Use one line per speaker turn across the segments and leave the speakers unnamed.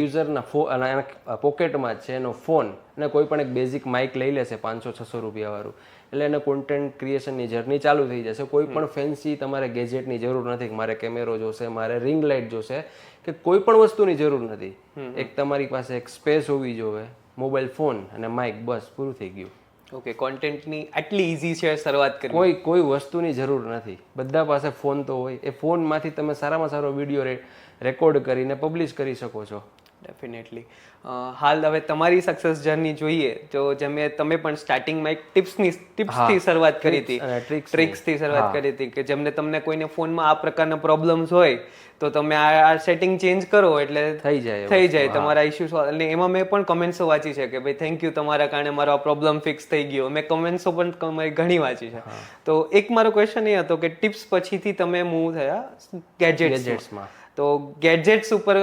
યુઝરના ફો એના પોકેટમાં છે એનો ફોન અને કોઈ પણ એક બેઝિક માઇક લઈ લેશે પાંચસો છસો રૂપિયાવાળું. એટલે એને કોન્ટેન્ટ ક્રિએશનની જર્ની ચાલુ થઈ જશે. કોઈ પણ ફેન્સી તમારે ગેજેટની જરૂર નથી મારે કેમેરો જોશે મારે રિંગ લાઇટ જોશે કે કોઈ પણ વસ્તુની જરૂર નથી. એક તમારી પાસે એક સ્પેસ હોવી જોવે મોબાઈલ ફોન અને માઇક બસ પૂરું થઈ ગયું.
ઓકે કોન્ટેન્ટની આટલી ઇઝી છે શરૂઆત કરી
કોઈ કોઈ વસ્તુની જરૂર નથી. બધા પાસે ફોન તો હોય. એ ફોનમાંથી તમે સારામાં સારો વીડિયો રેકોર્ડ કરીને પબ્લિશ કરી શકો છો.
ડેફિનેટલી હાલ હવે તમારી સક્સેસ જર્ની જોઈએ તો જેમ તમે પણ સ્ટાર્ટિંગમાં એક ટિપ્સની ટિપ્સથી શરૂઆત કરી હતી. ટ્રિક્સથી શરૂઆત કરી હતી કે જેમને તમને કોઈને ફોનમાં આ પ્રકારના પ્રોબ્લેમ્સ હોય તો તમે આ સેટિંગ ચેન્જ કરો એટલે
થઈ જાય
થઈ જાય તમારા ઇશ્યુઝ અને એમાં મેં પણ કમેન્ટ્સો વાંચી છે કે ભાઈ થેન્ક યુ તમારા કારણે મારો આ પ્રોબ્લેમ ફિક્સ થઈ ગયો. મેં કમેન્ટ્સો પણ ઘણી વાંચી છે. તો એક મારો ક્વેશ્ચન એ હતો કે ટિપ્સ પછીથી તમે મૂવ થયા ગેજેટ્સ
ગેજેટ્સમાં
તો ગેજેટ્સ ઉપર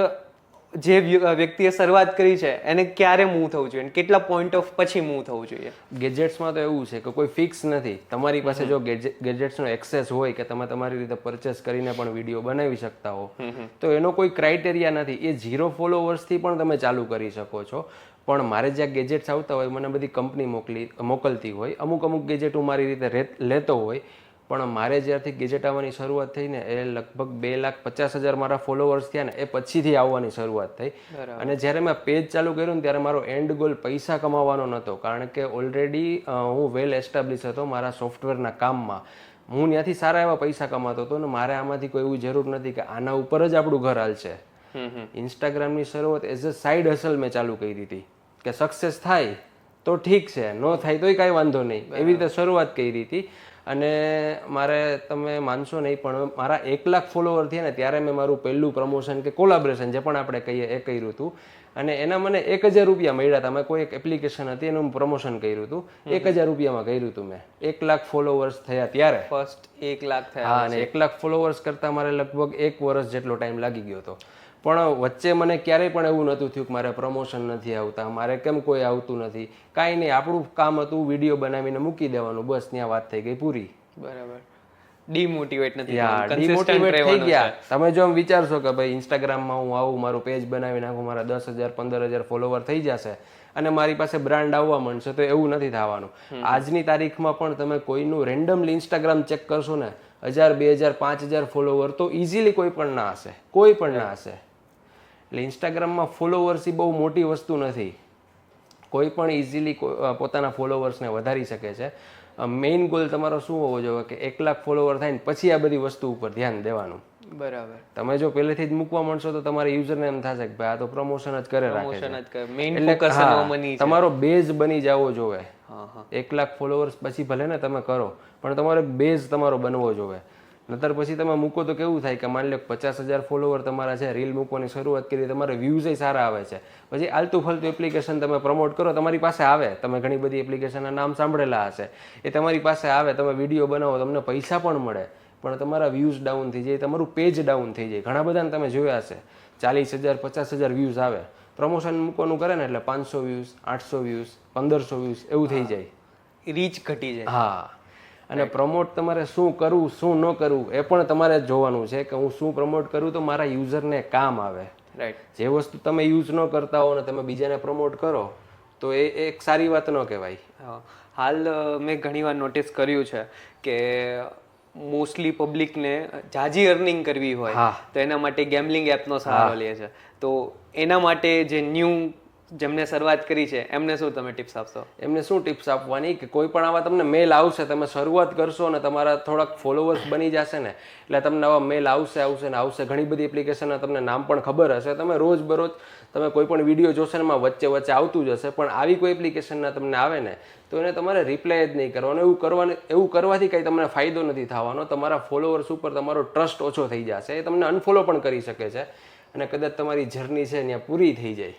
જે વ્યક્તિએ શરૂઆત કરી છે એને ક્યારે મૂવ થવું જોઈએ કેટલા પોઈન્ટ ઓફ પછી મૂવ થવું જોઈએ?
ગેજેટ્સમાં તો એવું છે કે કોઈ ફિક્સ નથી. તમારી પાસે જો ગેજેટ્સનો એક્સેસ હોય કે તમે તમારી રીતે પરચેસ કરીને પણ વીડિયો બનાવી શકતા હો તો એનો કોઈ ક્રાઇટેરિયા નથી. એ ઝીરો ફોલોવર્સથી પણ તમે ચાલુ કરી શકો છો. પણ મારે જ્યાં ગેજેટ્સ આવતા હોય મને બધી કંપની મોકલી મોકલતી હોય અમુક અમુક ગેજેટ હું મારી રીતે લેતો હોય પણ મારે જ્યારથી ગેજેટ આવવાની શરૂઆત થઈ ને એ લગભગ બે લાખ પચાસ હજાર મારા ફોલોવર્સ થયા ને એ પછીથી આવવાની શરૂઆત થઈ. અને જ્યારે મેં પેજ ચાલુ કર્યું ને ત્યારે મારો એન્ડ ગોલ પૈસા કમાવાનો નહોતો. કારણ કે ઓલરેડી હું વેલ એસ્ટાબ્લિશ હતો મારા સોફ્ટવેરના કામમાં. હું ત્યાંથી સારા એવા પૈસા કમાતો હતો ને મારે આમાંથી કોઈ એવી જરૂર નથી કે આના ઉપર જ આપણું ઘર હાલશે. ઇન્સ્ટાગ્રામની શરૂઆત એઝ અ સાઈડ હસલ મેં ચાલુ કરી હતી કે સક્સેસ થાય તો ઠીક છે ન થાય તોય કાંઈ વાંધો નહીં. એવી રીતે શરૂઆત કરી હતી. અને મારે તમે માનશો નહીં પણ મારા એક લાખ ફોલોવર થયા ને ત્યારે મેં મારું પહેલું પ્રમોશન કે કોલાબરેશન જે પણ આપણે કહીએ એ કર્યું હતું. અને એના મને એક હજાર રૂપિયા મળ્યા હતા. મેં કોઈ એક એપ્લિકેશન હતી એનું પ્રમોશન કર્યું હતું. એક હજાર રૂપિયામાં કર્યું હતું મેં. એક લાખ ફોલોવર્સ થયા ત્યારે.
ફર્સ્ટ એક લાખ થયા
હા અને એક લાખ ફોલોવર્સ કરતાં મારે લગભગ એક વર્ષ જેટલો ટાઈમ લાગી ગયો હતો. પણ વચ્ચે મને ક્યારેય પણ એવું નહોતું થયું કે મારે પ્રમોશન નથી આવતા મારે કેમ કોઈ આવતું નથી. કાંઈ નહીં આપણું કામ હતું વીડિયો બનાવીને મૂકી દેવાનું. બસ ત્યાં વાત થઈ ગઈ પૂરી.
બરાબર. ડીમોટિવેટ નથી
ડિમોટિવેટ થઈ ગયા. તમે જો એમ વિચારશો કે ભાઈ ઇન્સ્ટાગ્રામમાં હું આવું મારું પેજ બનાવી નાખું મારા દસ હજાર પંદર હજાર ફોલોવર થઈ જશે અને મારી પાસે બ્રાન્ડ આવવા માંડશે તો એવું નથી થવાનું. આજની તારીખમાં પણ તમે કોઈનું રેન્ડમલી ઇન્સ્ટાગ્રામ ચેક કરશો ને હજાર બે હજાર પાંચ હજાર ફોલોવર તો ઇઝીલી કોઈ પણ ના હશે. કોઈ પણ ના હશે. એટલે ઇન્સ્ટાગ્રામમાં ફોલોવર્સ એ બહુ મોટી વસ્તુ નથી. કોઈ પણ ઇઝીલી પોતાના ફોલોવર્સને વધારી શકે છે. મેઇન ગોલ તમારો શું હોવો જોઈએ? કે એક લાખ ફોલોવર થાય ને પછી આ બધી વસ્તુ ઉપર ધ્યાન દેવાનું.
બરાબર.
તમે જો પહેલેથી જ મૂકવા માંડશો તો તમારા યુઝરને એમ થશે કે ભાઈ આ તો પ્રમોશન જ કરે રાખે તમારો બેઝ બની જવો જોવે એક લાખ ફોલોવર્સ પછી ભલે ને તમે કરો પણ તમારો બેઝ તમારો બનવો જોવે નતર પછી તમે મૂકો તો કેવું થાય કે માની લો પચાસ હજાર ફોલોવર તમારા છે રીલ મૂકવાની શરૂઆત કરી તમારે વ્યૂઝ સારા આવે છે. પછી આલતું ફલતું એપ્લિકેશન તમે પ્રમોટ કરો તમારી પાસે આવે. તમે ઘણી બધી એપ્લિકેશનના નામ સાંભળેલા હશે. એ તમારી પાસે આવે તમે વીડિયો બનાવો તમને પૈસા પણ મળે. પણ તમારા વ્યૂઝ ડાઉન થઈ જાય તમારું પેજ ડાઉન થઈ જાય. ઘણા બધાને તમે જોયા હશે. ચાલીસ હજાર પચાસ હજાર વ્યૂઝ આવે. પ્રમોશન મૂકવાનું કરે ને એટલે પાંચસો વ્યૂઝ આઠસો વ્યૂઝ પંદરસો વ્યૂઝ એવું થઈ જાય.
રીચ ઘટી જાય.
હા. અને પ્રમોટ તમારે શું કરવું શું ન કરવું એ પણ તમારે જ જોવાનું છે કે હું શું પ્રમોટ કરું તો મારા યુઝરને કામ આવે.
રાઈટ
જે વસ્તુ તમે યુઝ ન કરતા હો અને તમે બીજાને પ્રમોટ કરો તો એ એ એક સારી વાત ન કહેવાય.
હાલ મેં ઘણીવાર નોટિસ કર્યું છે કે મોસ્ટલી પબ્લિકને જાજી અર્નિંગ કરવી હોય તો એના માટે ગેમલિંગ એપનો સહારો લે છે. તો એના માટે જે ન્યૂ જેમને શરૂઆત કરી છે, એમને શું તમે ટિપ્સ આપશો?
એમને શું ટિપ્સ આપવાની? કે કોઈ પણ આવા તમને મેલ આવશે, તમે શરૂઆત કરશો અને તમારા થોડાક ફોલોવર્સ બની જશે ને, એટલે તમને આવા મેલ આવશે આવશે ને, આવશે. ઘણી બધી એપ્લિકેશનના તમને નામ પણ ખબર હશે. તમે રોજ બરોજ તમે કોઈ પણ વીડિયો જોશો એમાં વચ્ચે વચ્ચે આવતું જ હશે. પણ આવી કોઈ એપ્લિકેશનના તમને આવે ને, તો એને તમારે રિપ્લાય જ નહીં કરવાનો. એવું કરવાનું, એવું કરવાથી કંઈ તમને ફાયદો નથી થવાનો. તમારા ફોલોવર્સ ઉપર તમારો ટ્રસ્ટ ઓછો થઈ જશે. એ તમને અનફોલો પણ કરી શકે છે. અને કદાચ તમારી જર્ની છે ત્યાં પૂરી થઈ જાય.